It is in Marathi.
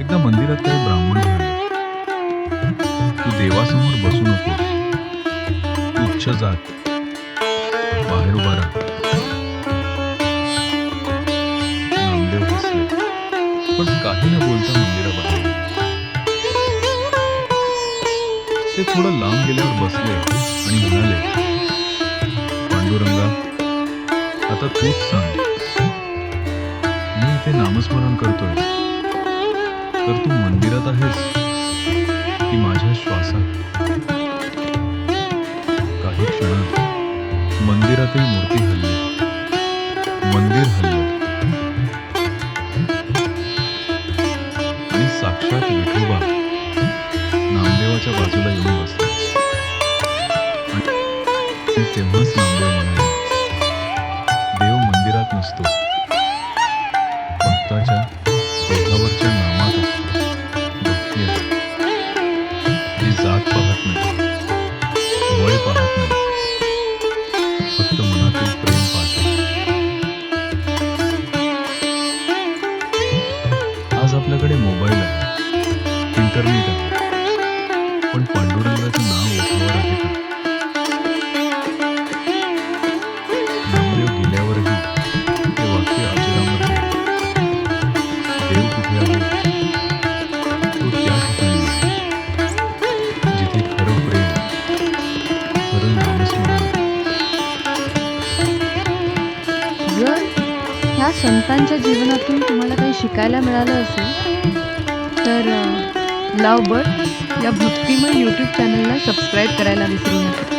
एकदा मंदिरात काही ब्राह्मण म्हणाले तू देवासमोर बसू नको. उच्च जात. बाहेर उभा नामदेव पण काही न बोलता मंदिराबाहेर ते थोडं लांब गेल्यावर बसले आणि म्हणाले पांडुरंगा आता तूच सांग. मी इथे नामस्मरण करतोय. तर तू मंदिरात आहेस की माझ्या श्वासात? काही क्षणात मंदिरातील मूर्ती हल्ली. मंदिर हल्लं. आणि साक्षात विठोबा नामदेवाच्या बाजूला येऊन बसला. तेव्हाच नामदेव म्हणाले देव मंदिरात नसतो. भक्ताच्या वय पाहत नाही. फक्त मनातील प्रेम पाहते. आज आपल्याकडे मोबाईल आहे. इंटरनेट आहे. पण पांडुरंगाचं नाव ओठावर आहे का? गेल्यावरही ते वाक्य देव कुठे आहे? जर ह्या संतांच्या जीवनातून तुम्हाला काही शिकायला मिळालं असेल तर लव बर्ड या भक्तिमय यूट्यूब चॅनलला सबस्क्राईब करायला विसरू नका.